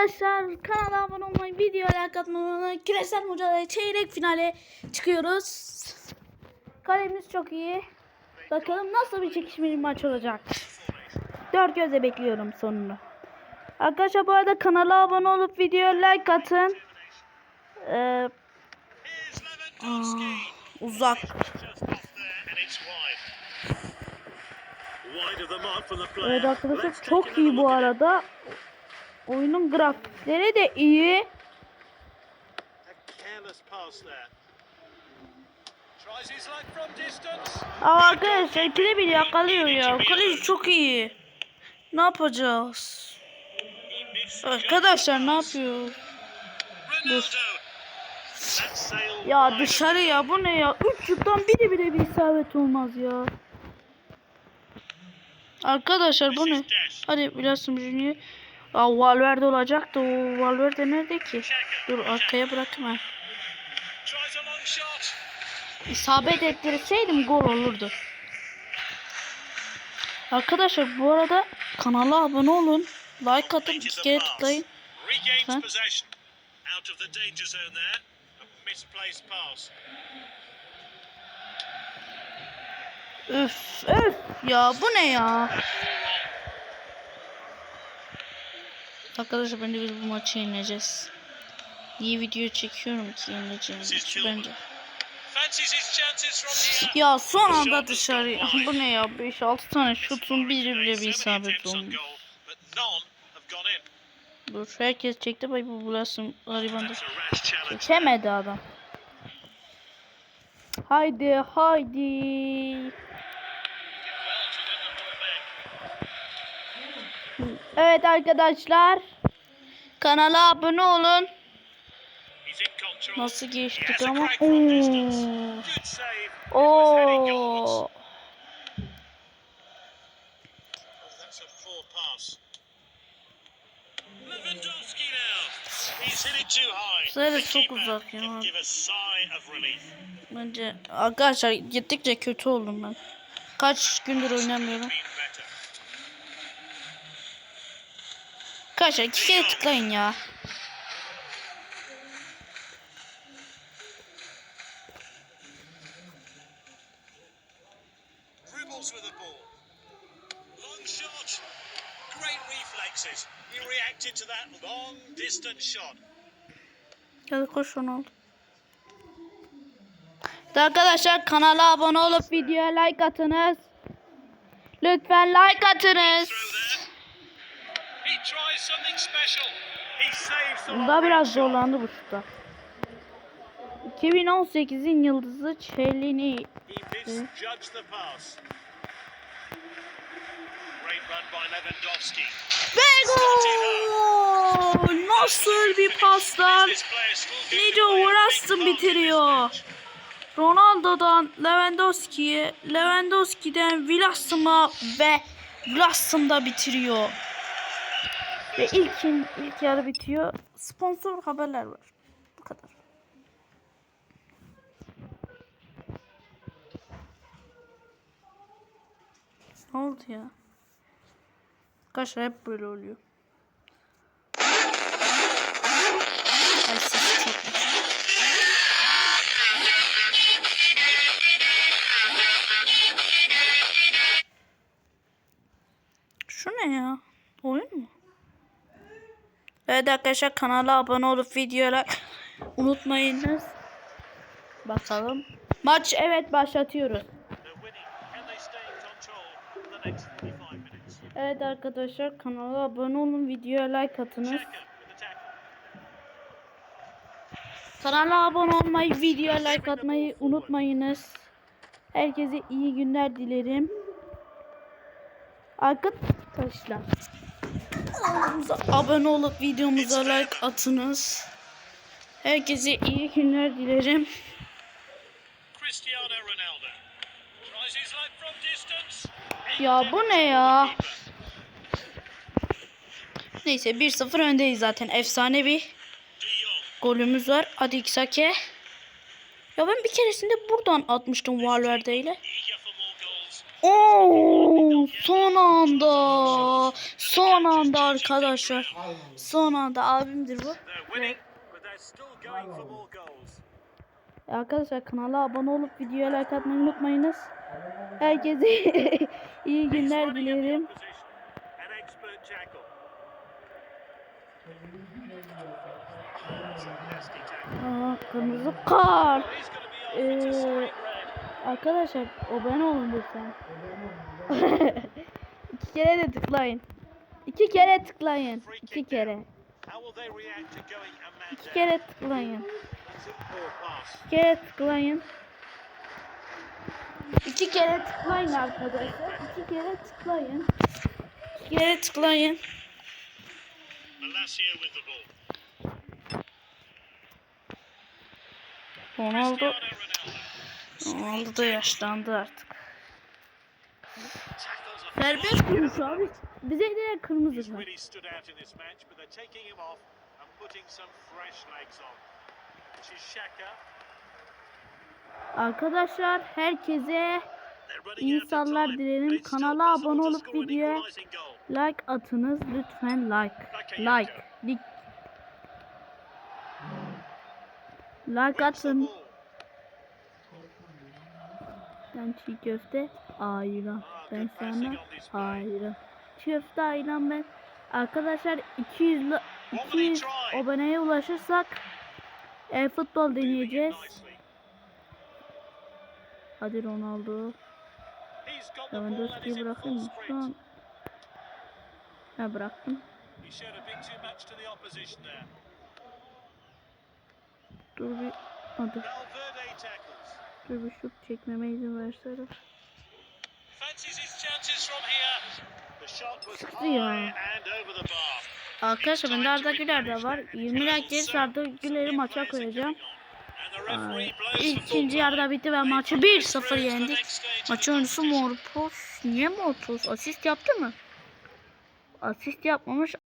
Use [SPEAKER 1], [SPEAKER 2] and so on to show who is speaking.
[SPEAKER 1] arkadaşlar kanala abone olmayı, videoya like atmayı. Küresel mücadele çeyrek finale çıkıyoruz. Kalemiz çok iyi. Bakalım nasıl bir çekişmeli maç olacak. Dört gözle bekliyorum sonunu. Arkadaşlar bu arada kanala abone olup videoya like atın. Ee, aa, uzak. Evet arkadaşlar çok iyi bu arada. Oyunun grafikleri de iyi. Ama arkadaşlar ikide bir yakalıyor ya. Kaleci çok iyi. Ne yapacağız? Arkadaşlar ne yapıyor? Dur. Ya dışarı ya bu ne ya? Üç şuttan biri bile bir isabet olmaz ya. Arkadaşlar bu ne? Hadi biraz Junior. Aa Valverde olacak da o Valverde nerede ki? Dur arkaya bırakma. İsabet ettirseydim gol olurdu. Arkadaşlar bu arada kanala abone olun. Like atın iki kere tıklayın. Üf üf ya bu ne ya? Arkadaşlar bence biz bu maçı yeneceğiz. İyi video çekiyorum ki yeneceğim maçı bence. Ya son anda dışarı. Bu ne ya? 5-6 tane şutun biri bile bir isabet olmuş. Dur herkes çekti. Bay bu bulasın. Garibandı.
[SPEAKER 2] That's a rash challenge.
[SPEAKER 1] Çekemedi adam. Haydi haydi. Evet arkadaşlar. Kanala abone olun. Nasıl geçtik ama. Oo. Oo.
[SPEAKER 2] Oh.
[SPEAKER 1] Sayı
[SPEAKER 2] The
[SPEAKER 1] çok uzak ya. Bence arkadaşlar gittikçe kötü oldum ben. Kaç gündür oynamıyorum. Arkadaşlar iki kere tıklayın ya.
[SPEAKER 2] Dribbles with the ball. Long shot. Great reflexes. He reacted to that long distance shot.
[SPEAKER 1] Hadi koş Ronaldo. Arkadaşlar kanala abone olup videoya like atınız. Lütfen like atınız. Bunda biraz zorlandı bu şutta. 2018'in yıldızı Çelini. Ve gol! Nasıl bir pastan?
[SPEAKER 2] This player still gives
[SPEAKER 1] Nice
[SPEAKER 2] away a big
[SPEAKER 1] uğraşsın
[SPEAKER 2] part in this
[SPEAKER 1] bitiriyor. Ronaldo'dan Lewandowski'ye, Lewandowski'den Villas'ıma ve Villas'ımda bitiriyor. Ve ilk ilk yarı bitiyor. Sponsor haberler var. Bu kadar. Ne oldu ya? Arkadaşlar hep böyle oluyor. Şu ne ya? Evet arkadaşlar kanala abone olup videoya unutmayınız. Bakalım. Maç evet başlatıyoruz.
[SPEAKER 2] They're winning. Can they stay in control for the next 45 minutes?
[SPEAKER 1] Evet arkadaşlar kanala abone olun videoya like atınız. Kanala abone olmayı, videoya like atmayı unutmayınız. Herkese iyi günler dilerim. Arkadaşlar kanalımıza abone olup videomuza like atınız. Herkese iyi günler dilerim. Ya bu ne ya? Neyse 1-0 öndeyiz zaten. Efsane bir golümüz var. Hadi Xhake. Ya ben bir keresinde buradan atmıştım Valverde ile. Oo, son anda. Son anda arkadaşlar. Son anda abimdir bu.
[SPEAKER 2] Goals.
[SPEAKER 1] Arkadaşlar kanala abone olup videoya like atmayı unutmayınız. Herkese iyi günler dilerim. Aa, kırmızı kart. Ee. Arkadaşlar o ben olun lütfen. İki kere de tıklayın. İki kere tıklayın. İki kere. İki kere tıklayın. İki kere tıklayın. İki kere tıklayın arkadaşlar. İki kere tıklayın. İki kere tıklayın. Ronaldo,
[SPEAKER 2] Ronaldo.
[SPEAKER 1] Da yaşlandı artık. Serbest vuruş abi. Bize de kırmızı. Arkadaşlar herkese
[SPEAKER 2] time.
[SPEAKER 1] dilerim. Kanala abone olup videoya like atınız lütfen like. Like. Like, like atın. Ben çiğ köfte ayran. Ben sana ayran. Çiğ köfte ayran ben. Arkadaşlar 200 la- 200 aboneye ulaşırsak e, futbol deneyeceğiz. Hadi Ronaldo. Lewandowski'yi bırakayım mı? Şu an Ha bıraktım. Dur bir. Dur bir şut çekmeme izin verseler. Çıktı ya. Arkadaşlar bende Arda Güler de var. 20 like gelirse Arda Güler'i maça koyacağım. Ay, İkinci yarıda bitti ve maçı 1-0 yendik. Maçın oyuncusu Morpus. Niye Morpus? Asist yaptı mı? Asist yapmamış.